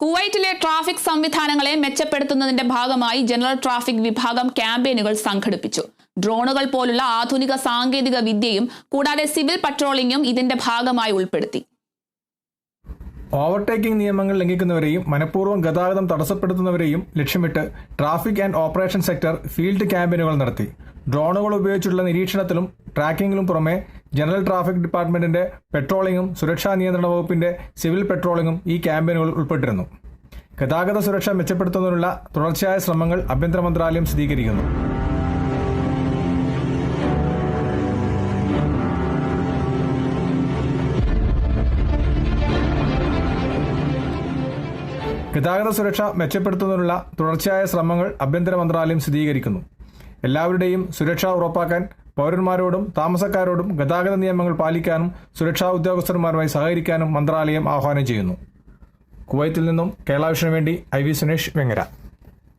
കുവൈറ്റിലെ ട്രാഫിക് സംവിധാനങ്ങളെ മെച്ചപ്പെടുത്തുന്നതിന്റെ ഭാഗമായി ജനറൽ ട്രാഫിക് വിഭാഗം ക്യാമ്പയിനുകൾ സംഘടിപ്പിച്ചു. ഡ്രോണുകൾ പോലുള്ള ആധുനിക സാങ്കേതിക വിദ്യയും കൂടാതെ സിവിൽ പട്രോളിംഗും ഇതിന്റെ ഭാഗമായി ഉൾപ്പെടുത്തി. ഓവർടേക്കിംഗ് നിയമങ്ങൾ ലംഘിക്കുന്നവരെയും മനഃപൂർവം ഗതാഗതം തടസ്സപ്പെടുത്തുന്നവരെയും ലക്ഷ്യമിട്ട് traffic and operation sector field ക്യാമ്പയിനുകൾ നടത്തി. ഡ്രോണുകൾ ഉപയോഗിച്ചുള്ള നിരീക്ഷണത്തിലും ട്രാക്കിംഗിലും പുറമെ ജനറൽ ട്രാഫിക് ഡിപ്പാർട്ട്മെന്റിന്റെ പെട്രോളിംഗും സുരക്ഷാ നിയന്ത്രണ വകുപ്പിന്റെ സിവിൽ പെട്രോളിംഗും ഈ ക്യാമ്പയിനുകൾ ഉൾപ്പെട്ടിരുന്നു. ഗതാഗത സുരക്ഷ മെച്ചപ്പെടുത്തുന്നതിനുള്ള തുടർച്ചയായ ശ്രമങ്ങൾ ആഭ്യന്തര മന്ത്രാലയം സ്ഥിരീകരിക്കുന്നു. ഗതാഗത സുരക്ഷ മെച്ചപ്പെടുത്തുന്നതിനുള്ള തുടർച്ചയായ ശ്രമങ്ങൾ ആഭ്യന്തര മന്ത്രാലയം സ്ഥിരീകരിക്കുന്നു. എല്ലാവരുടെയും സുരക്ഷ ഉറപ്പാക്കാൻ പൗരന്മാരോടും താമസക്കാരോടും ഗതാഗത നിയമങ്ങൾ പാലിക്കാനും സുരക്ഷാ ഉദ്യോഗസ്ഥന്മാരുമായി സഹകരിക്കാനും മന്ത്രാലയം ആഹ്വാനം ചെയ്യുന്നു. കുവൈത്തിൽ നിന്നും കേരള വേണ്ടി ഐ വി സുനേഷ് വെങ്ങര.